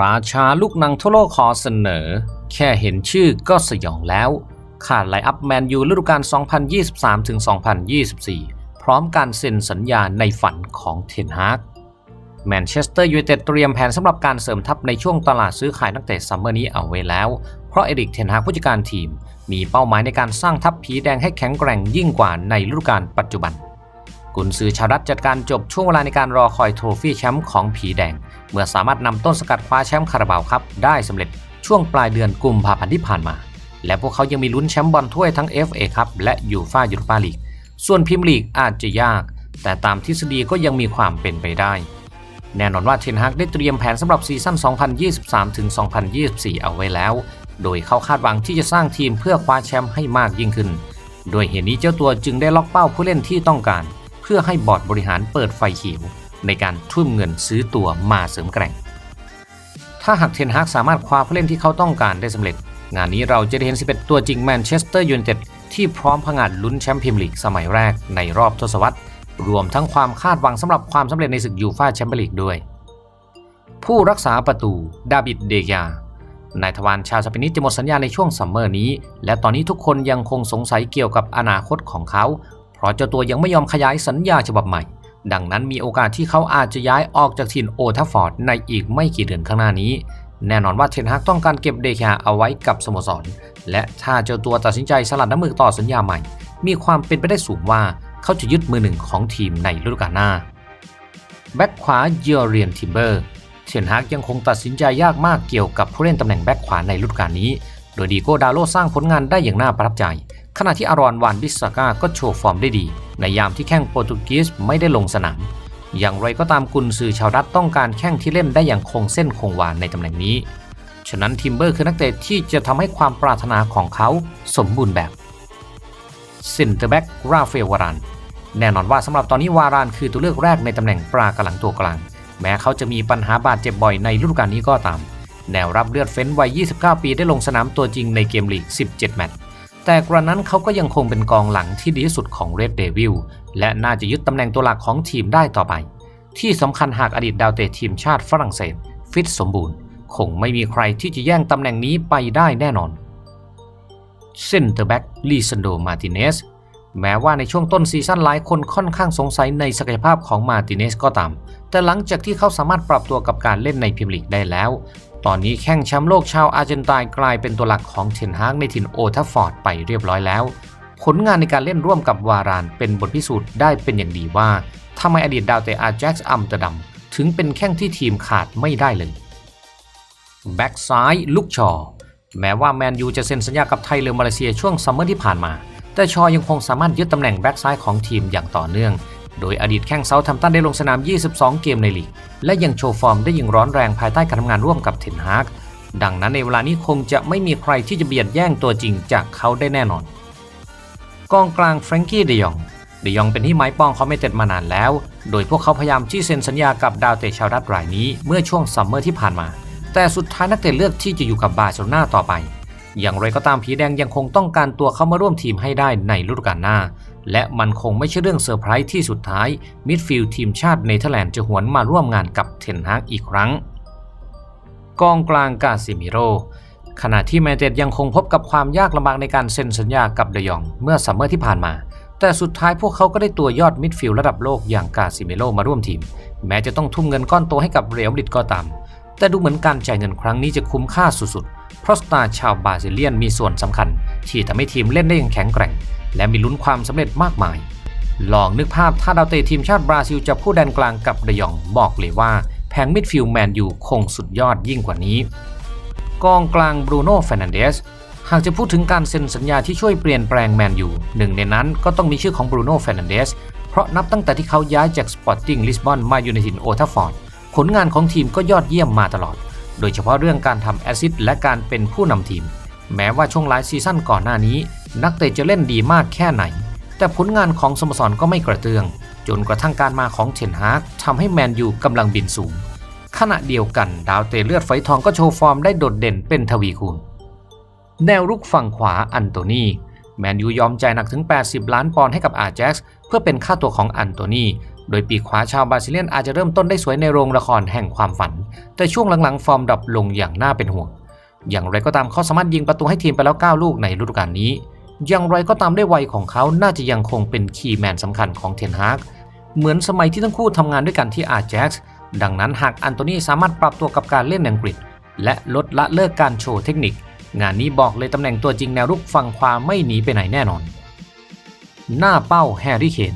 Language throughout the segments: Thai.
ราชาลูกนังทั่วโลกขอเสนอ แค่เห็นชื่อก็สยองแล้ว ขาดไลอัพแมนยูฤดูกาล 2023-2024 พร้อมการเซ็นสัญญาในฝันของเทนฮากแมนเชสเตอร์ยูไนเต็ดเตรียมแผนสำหรับการเสริมทัพในช่วงตลาดซื้อขายนักเตะซัมเมอร์นี้เอาไว้แล้ว เพราะเอริกเทนฮากผู้จัดการทีม มีเป้าหมายในการสร้างทัพผีแดงให้แข็งแกร่งยิ่งกว่าในฤดูกาลปัจจุบัน กุนซือชาวรัฐจัดการจบช่วงเวลาในการรอคอยโทรฟี่แชมป์ของผีแดง เมื่อสามารถนำต้นสกัดคว้าแชมป์คาราบาวครับได้สำเร็จช่วงปลายเดือนกุมภาพันธ์ที่ผ่านมา และพวกเขายังมีลุ้นแชมป์บอลถ้วยทั้ง FA ครับและยูฟ่ายูโรปาลีก ส่วนพรีเมียร์ลีกอาจจะยาก แต่ตามทฤษฎีก็ยังมีความเป็นไปได้ แน่นอนว่าเทนฮากได้เตรียมแผนสำหรับซีซั่น 2023-2024 เอาไว้แล้ว โดยเขาคาดหวังที่จะสร้างทีมเพื่อคว้าแชมป์ให้มากยิ่งขึ้น โดยเหตุนี้เจ้าตัวจึงได้ล็อกเป้าผู้เล่นที่ต้องการ เพื่อให้บอร์ดบริหารเปิดไฟเขียวในการทุ่มเงินซื้อตัวมาเสริมแกร่ง ถ้าหากเทนฮากสามารถคว้าผู้เล่นที่เขาต้องการได้สำเร็จ งานนี้เราจะได้เห็น 11 ตัวจริงแมนเชสเตอร์ยูไนเต็ดที่พร้อมผงาดลุ้นแชมป์พรีเมียร์ลีกสมัยแรกในรอบทศวรรษ รวมทั้งความคาดหวังสำหรับความสำเร็จในศึกยูฟ่าแชมเปี้ยนลีกด้วย ผู้รักษาประตูดาบิดเดยานายทวารชาวสเปนิชจะหมดสัญญาในช่วงซัมเมอร์นี้ และตอนนี้ทุกคนยังคงสงสัยเกี่ยวกับอนาคตของเขา ราะเจ้าตัวยังไม่ยอมขยายสัญญาฉบับใหม่ ดังนั้นมีโอกาสที่เขาอาจจะย้ายออกจากถิ่นโอทัฟฟอร์ดในอีกไม่กี่เดือนข้างหน้านี้ แน่นอนว่าเทนฮากต้องการเก็บเดคาเอาไว้กับสโมสร และถ้าเจ้าตัวตัดสินใจสลัดน้ำมือต่อสัญญาใหม่ มีความเป็นไปได้สูงว่าเขาจะยึดมือหนึ่งของทีมในฤดูกาลหน้าแบ็กขวาเยอเรียนทิมเบอร์เทนฮากยังคงตัดสินใจยากมากเกี่ยวกับผู้เล่นตำแหน่งแบ็กขวาในฤดูกาลนี้ โดยดีโก้ดาโลสร้างผลงานได้อย่างน่าประทับใจ ขณะที่อารอนวานบิสซาก้าก็โชว์ฟอร์มได้ดี ในยามที่แข้งโปรตุเกสไม่ได้ลงสนาม อย่างไรก็ตามกุนซือชาวรัฐต้องการแข้งที่เล่นได้อย่างคงเส้นคงวาในตำแหน่งนี้ ฉะนั้นทิมเบอร์คือนักเตะที่จะทำให้ความปรารถนาของเขาสมบูรณ์แบบเซนเตอร์แบ็กราฟาเอลวารานแน่นอนว่าสำหรับตอนนี้วารานคือตัวเลือกแรกในตำแหน่งปรากำลังตัวกลาง แม้เขาจะมีปัญหาบาดเจ็บบ่อยในฤดูกาลนี้ก็ตาม แนวรับเลือดเฟ้นวัย 29 ปีได้ลงสนามตัวจริงในเกมลีก 17 แมตช์ แต่กระนั้นเขาก็ยังคงเป็นกองหลังที่ดีที่สุดของเรดเดวิลและน่าจะยึดตำแหน่งตัวหลักของทีมได้ต่อไป ที่สำคัญหากอดีตดาวเตะทีมชาติฝรั่งเศส ฟิตสมบูรณ์ คงไม่มีใครที่จะแย่งตำแหน่งนี้ไปได้แน่นอนเซนเตอร์แบ็กลีซันโดมาติเนสแม้ว่าในช่วงต้นซีซั่นหลายคนค่อนข้างสงสัยในศักยภาพของมาติเนสก็ตาม แต่หลังจากที่เขาสามารถปรับตัวกับการเล่นในพรีเมียร์ลีกได้แล้ว ตอนนี้แข้งแชมป์โลกชาวอาร์เจนตินกลายเป็นตัวหลักของเทนฮากในถิ่นโอทัฟฟอร์ดไปเรียบร้อยแล้ว ผลงานในการเล่นร่วมกับวารานเป็นบทพิสูจน์ได้เป็นอย่างดีว่าทำไมอดีตดาวเตะอาร์แจ็คส์อัมเตอร์ดัมถึงเป็นแข้งที่ทีมขาดไม่ได้เลยแบ็กซ้ายลุกชอ แม้ว่าแมนยูจะเซ็นสัญญากับไทยเรือมาเลเซียช่วงซัมเมอร์ที่ผ่านมา แต่ชอยังคงสามารถยึดตำแหน่งแบ็กซ้ายของทีมอย่างต่อเนื่อง โดยอดีตแข้งเซาท์ทมตันได้ลงสนาม 22 เกมในลีก และยังโชว์ฟอร์มได้อย่างร้อนแรงภายใต้การทำงานร่วมกับเทนฮากดังนั้นในเวลานี้คงจะไม่มีใครที่จะเบียดแย่งตัวจริงจากเขาได้แน่นอน กองกลางแฟรงกี้เดยองเดยองเป็นที่ไม้ปองเขาไม่เต็ดมานานแล้ว โดยพวกเขาพยายามที่เซ็นสัญญากับดาวเตะชาวรัฐรายนี้เมื่อช่วงซัมเมอร์ที่ผ่านมา แต่สุดท้ายนักเตะเลือกที่จะอยู่กับบาร์เซโลนาต่อไป อย่างไรก็ตามผีแดงยังคงต้องการตัวเข้ามาร่วมทีมให้ได้ในฤดูกาลหน้า และมันคงไม่ใช่เรื่องเซอร์ไพรส์ที่สุดท้าย มิดฟิลด์ทีมชาติเนเธอร์แลนด์จะหวนมาร่วมงานกับเทนฮากอีกครั้ง กองกลางกาซิมิโรขณะที่แมนเตดยังคงพบกับความยากลำบากในการเซ็นสัญญากับเดยองเมื่อซัมเมอร์ที่ผ่านมา แต่สุดท้ายพวกเขาก็ได้ตัวยอดมิดฟิลด์ระดับโลกอย่างกาซิมิโรมาร่วมทีม แม้จะต้องทุ่มเงินก้อนโตให้กับเรอัลมาดริดก็ตาม แต่ดูเหมือนการจ่ายเงินครั้งนี้จะคุ้มค่าสุดๆ เพราะสตาร์ชาวบราซิเลียนมีส่วนสำคัญ ที่ทำให้ทีมเล่นได้อย่างแข็งแกร่ง และมีลุ้นความสำเร็จมากมาย ลองนึกภาพถ้าดาวเตะทีมชาติบราซิลจะผู้แดนกลางกับเดยองบอกเลยว่าแผงมิดฟิลด์แมนยูคงสุดยอดยิ่งกว่านี้ กองกลางบรูโน่เฟรนันเดสหากจะพูดถึงการเซ็นสัญญาที่ช่วยเปลี่ยนแปลงแมนยูหนึ่งในนั้นก็ต้องมีชื่อของบรูโน่เฟรนันเดสเพราะนับตั้งแต่ที่เขาย้ายจากสปอร์ติ้งลิสบอนมาอยู่ในถิ่นโอทัฟฟอร์ดผลงานของทีมก็ยอดเยี่ยมมาตลอด โดยเฉพาะเรื่องการทำแอซิสและการเป็นผู้นำทีม แม้ว่าช่วงหลายซีซั่นก่อนหน้านี้ นักเตะจะเล่นดีมากแค่ไหน แต่ผลงานของสโมสรก็ไม่กระเตื้อง จนกระทั่งการมาของเทนฮากทำให้แมนยูกำลังบินสูง ขณะเดียวกันดาวเตะเลือดไฟทองก็โชว์ฟอร์มได้โดดเด่นเป็นทวีคูณ แนวรุกฝั่งขวาอันโตนีแมนยูยอมจ่ายหนักถึง 80 ล้านปอนด์ให้กับอาแจ็คเพื่อเป็นค่าตัวของอันโตนีโดยปีกขวาชาวบราซิเลียนอาจจะเริ่มต้นได้สวยในโรงละครแห่งความฝัน แต่ช่วงหลังๆ ฟอร์มดรอปลงอย่างน่าเป็นห่วง อย่างไรก็ตามเขาสามารถยิงประตูให้ทีมไปแล้ว 9 ลูกในฤดูกาลนี้ อย่างไรก็ตามได้วัยของเขาน่าจะยังคงเป็นคีย์แมนสำคัญของเทนฮากเหมือนสมัยที่ทั้งคู่ทำงานด้วยกันที่อาร์แจ็กซ์ดังนั้นหากอันโตนีสามารถปรับตัวกับการเล่นอังกฤษ และลดละเลิกการโชว์เทคนิค งานนี้บอกเลยตำแหน่งตัวจริงแนวรุกฝั่งขวามไม่หนีไปไหนแน่นอน หน้าเป้าแฮร์รี่เคน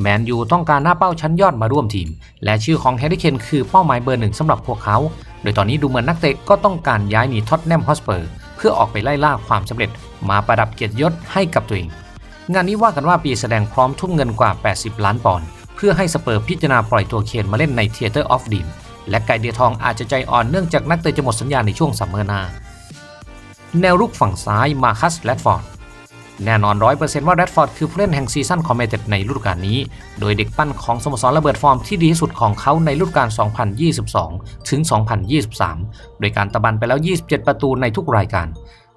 แมนยูต้องการหน้าเป้าชั้นยอดมาร่วมทีม และชื่อของแฮร์รี่เคนคือเป้าหมายเบอร์หนึ่งสำหรับพวกเขา โดยตอนนี้ดูเหมือนนักเตะก็ต้องการย้ายหนีท็อตแนมฮอสเปอร์ เพื่อออกไปไล่ล่าความสำเร็จ มาประดับเกียรติยศให้กับตัวเอง งานนี้ว่ากันว่าปีแสดงพร้อมทุ่มเงินกว่า 80 ล้านปอนด์เพื่อให้สเปอร์พิจารณาปล่อยตัวเคนมาเล่นในเทเตอร์ออฟดีมและไก่เดียทองอาจจะใจอ่อนเนื่องจากนักเตะจะหมดสัญญาในช่วงซัมเมอร์หน้าแนวรุกฝั่งซ้ายมาคัสแลดฟอร์ด แน่นอน100%ว่าแรดฟอร์ดคือผู้เล่นแห่งซีซั่นคอมเมเต็ดในฤดูกาลนี้ โดยเด็กปั้นของสโมสรระเบิดฟอร์มที่ดีที่สุดของเขาในฤดูกาล 2022 ถึง 2023 โดยการตะบันไปแล้ว 27 ประตูในทุกรายการ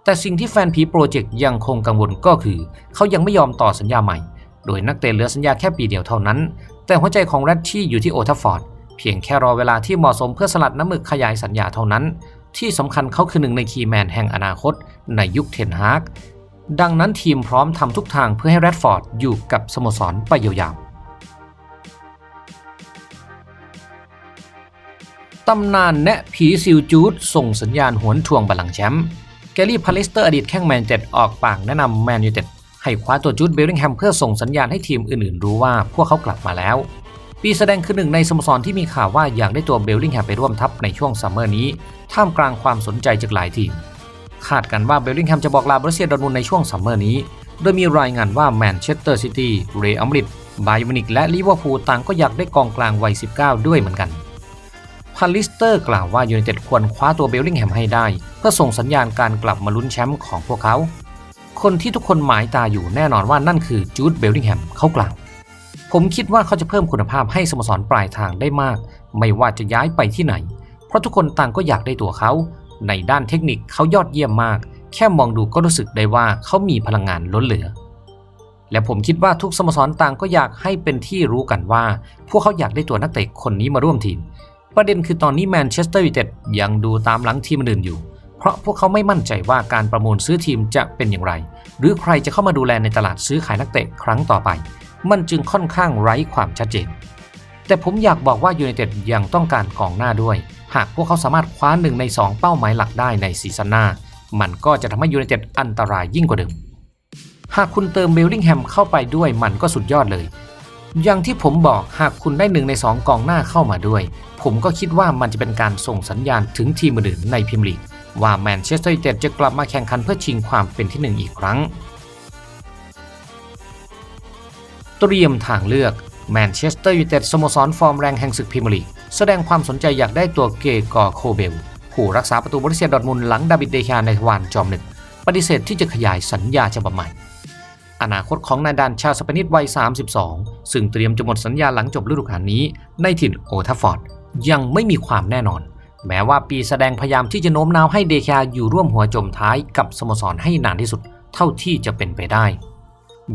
แต่สิ่งที่แฟนผีโปรเจกต์ยังคงกังวลก็คือ เขายังไม่ยอมต่อสัญญาใหม่ โดยนักเตะเหลือสัญญาแค่ปีเดียวเท่านั้น แต่หัวใจของแรดที่อยู่ที่โอทัฟฟอร์ดเพียงแค่รอเวลาที่เหมาะสมเพื่อสลัดน้ำมึกขยายสัญญาเท่านั้น ที่สำคัญเขาคือหนึ่งในคีย์แมนแห่งอนาคตในยุคเทนฮาก ดังนั้นทีมพร้อมทำทุกทางเพื่อให้แรดฟอร์ดอยู่กับสโมสรไปยาวๆตำนานแนะผีซิลจูดส่งสัญญาณหวนทวงบัลลังก์แชมป์แกลลี่พาลิสเตอร์อดีตแข้งแมนเจ็ดออกปากแนะนำแมนยูเต็ดให้คว้าตัวจูดเบลลิงแฮมเพื่อส่งสัญญาณให้ทีมอื่นๆ รู้ว่าพวกเขากลับมาแล้ว ปีแสดงคือหนึ่งในสโมสรที่มีข่าวว่าอยากได้ตัวเบลลิงแฮมไปร่วมทัพในช่วงซัมเมอร์นี้ ท่ามกลางความสนใจจากหลายทีม คาดกันว่าเบลลิงแฮมจะบอกลาบรัสเซียดอร์มุนในช่วงซัมเมอร์นี้ โดยมีรายงานว่าแมนเชสเตอร์ซิตี้เรอัลมาดริดไบาเยร์มิวนิกและลิเวอร์พูลต่างก็อยากได้กองกลางวัย 19 ด้วยเหมือนกันพาลิสเตอร์กล่าวว่ายูไนเต็ดควรคว้าตัวเบลลิงแฮมให้ได้ เพื่อส่งสัญญาณการกลับมาลุ้นแชมป์ของพวกเขา คนที่ทุกคนหมายตาอยู่แน่นอนว่านั่นคือจูดเบลลิงแฮมเขากล่าวผมคิดว่าเขาจะเพิ่มคุณภาพให้สโมสรปลายทางได้มาก ไม่ว่าจะย้ายไปที่ไหน เพราะทุกคนต่างก็อยากได้ตัวเขา ในด้านเทคนิคเขายอดเยี่ยมมาก แค่มองดูก็รู้สึกได้ว่าเขามีพลังงานล้นเหลือ และผมคิดว่าทุกสโมสรต่างก็อยากให้เป็นที่รู้กันว่า พวกเขาอยากได้ตัวนักเตะคนนี้มาร่วมทีม ประเด็นคือตอนนี้แมนเชสเตอร์ยูไนเต็ดยังดูตามหลังทีมอื่นอยู่ เพราะพวกเขาไม่มั่นใจว่าการประมูลซื้อทีมจะเป็นอย่างไร หรือใครจะเข้ามาดูแลในตลาดซื้อขายนักเตะครั้งต่อไป มันจึงค่อนข้างไร้ความชัดเจนแต่ผมอยากบอกว่ายูไนเต็ดยังต้องการกองหน้าด้วย หากพวกเขาสามารถคว้าหนึ่งใน 2 เป้าหมายหลักได้ในซีซั่นหน้า มันก็จะทำให้ยูไนเต็ดอันตรายยิ่งกว่าเดิม หากคุณเติมเบลลิงแฮมเข้าไปด้วยมันก็สุดยอดเลย อย่างที่ผมบอกหากคุณได้หนึ่งใน 2 กองหน้าเข้ามาด้วย ผมก็คิดว่ามันจะเป็นการส่งสัญญาณถึงทีมอื่นในพรีเมียร์ลีกว่าแมนเชสเตอร์ยูไนเต็ดจะกลับมาแข่งขันเพื่อชิงความเป็นที่หนึ่งอีกครั้ง เตรียมทางเลือกแมนเชสเตอร์ยูไนเต็ดสโมสรฟอร์มแรงแห่งศึกพรีเมียร์ลีก แสดงความสนใจอยากได้ตัวเกกอโคเบล ผู้รักษาประตูบริเซียดอร์ทมุนหลังดาวิดเดชาในทวารจอมหนึ่งปฏิเสธที่จะขยายสัญญาฉบับใหม่ อนาคตของนายดานชาวสเปนิสวัย 32 ซึ่งเตรียมจะหมดสัญญาหลังจบฤดูกาลนี้ในถิ่นโอทัฟฟอร์ดยังไม่มีความแน่นอน แม้ว่าปีแสดงพยายามที่จะโน้มน้าวให้เดชาอยู่ร่วมหัวจมท้ายกับสโมสรให้นานที่สุด เท่าที่จะเป็นไปได้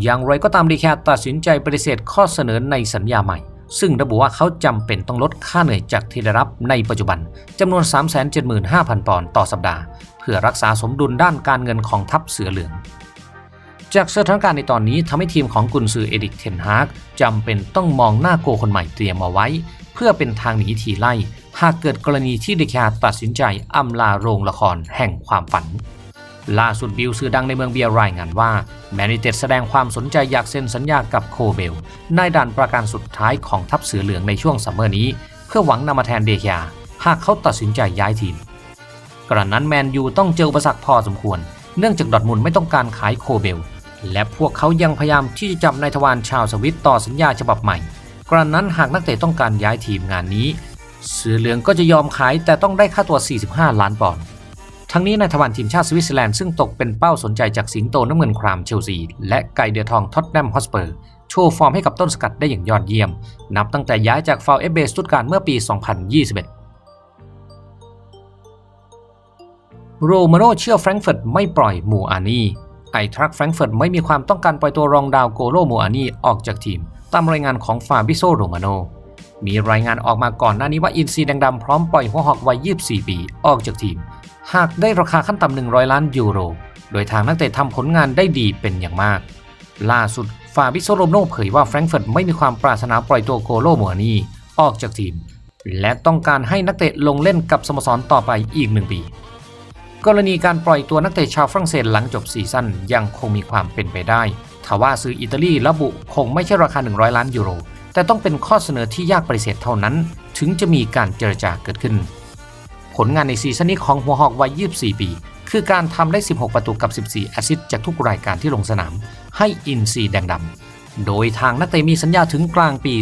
อย่างไรก็ตามเดชาตัดสินใจปฏิเสธข้อเสนอในสัญญาใหม่ ซึ่งระบุว่าเขาจำเป็นต้องลดค่าเหนื่อยจากที่ได้รับในปัจจุบันจำนวน 375,000 ปอนด์ต่อสัปดาห์ เพื่อรักษาสมดุลด้านการเงินของทัพเสือเหลือง จากสถานการณ์ในตอนนี้ทำให้ทีมของกุนซือเอดิกเทนฮากจำเป็นต้องมองหน้าโกคนใหม่เตรียมเอาไว้ เพื่อเป็นทางหนีทีไล่ หากเกิดกรณีที่เดคาตัดสินใจอำลาโรงละครแห่งความฝัน ล่าสุดบิลสื่อดังในเมืองเบียร์รายงานว่าแมนยูเต็ดแสดงความสนใจอยากเซ็นสัญญากับโคเบลในด่านประการสุดท้ายของทัพเสือเหลืองในช่วงซัมเมอร์นี้ เพื่อหวังนำมาแทนเดคาหากเขาตัดสินใจย้ายทีม กระนั้นแมนยูต้องเจออุปสรรคพอสมควร เนื่องจากดอทมุนไม่ต้องการขายโคเบล และพวกเขายังพยายามที่จะจับนายทวารชาวสวิตต่อสัญญาฉบับใหม่ กระนั้นหากนักเตะต้องการย้ายทีมงานนี้ เสือเหลืองก็จะยอมขายแต่ต้องได้ค่าตัว 45 ล้านปอนด์ ทั้งนี้นายทวารทีมชาติสวิตเซอร์แลนด์ซึ่งตกเป็นเป้าสนใจจากสิงโตน้ำเงินครามเชลซี และไก่เดือทองท็อตแนมฮอสเปอร์ โชว์ฟอร์มให้กับต้นสกัดได้อย่างยอดเยี่ยม นับตั้งแต่ย้ายจากฟาวเอฟเบสตุตการเมื่อปี 2021โรมาโนเชื่อแฟรงก์เฟิร์ตไม่ปล่อยมูอานีไอทรัคแฟรงก์เฟิร์ตไม่มีความต้องการปล่อยตัวรองดาวโกโลโมอานีออกจากทีม ตามรายงานของฟาบิโซโรมาโน มีรายงานออกมาก่อนหน้านี้ว่าอินซีแดงดำพร้อมปล่อยหัวหอกวัย 24 ปี ออกจากทีม หากได้ราคาขั้นต่ำ100 ล้านยูโร โดยทางนักเตะทำผลงานได้ดีเป็นอย่างมาก ล่าสุดฟาบิโซโรโนเผยว่าแฟรงก์เฟิร์ตไม่มีความปรารถนาปล่อยตัวโกโลโมนีออกจากทีม และต้องการให้นักเตะลงเล่นกับสโมสรต่อไปอีกหนึ่งปี กรณีการปล่อยตัวนักเตะชาวฝรั่งเศสหลังจบซีซั่นยังคงมีความเป็นไปได้ทว่าซื้ออิตาลีระบุคงไม่ใช่ราคา 100 ล้านยูโร แต่ต้องเป็นข้อเสนอที่ยากปฏิเสธเท่านั้น ถึงจะมีการเจรจาเกิดขึ้น ผลงานในซีซั่นนี้ของหัวหอกวัย 24 ปี คือการทำได้ 16 ประตูกับ 14 แอสซิสต์จากทุกรายการที่ลงสนาม ให้อินซีแดงดำ โดยทางนักเตะมีสัญญาถึงกลางปี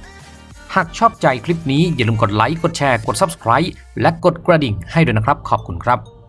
2027 หากชอบใจคลิปนี้อย่าลืมกดไลค์ กดแชร์ กด Subscribe และกดกระดิ่งให้ด้วยนะครับ ขอบคุณครับ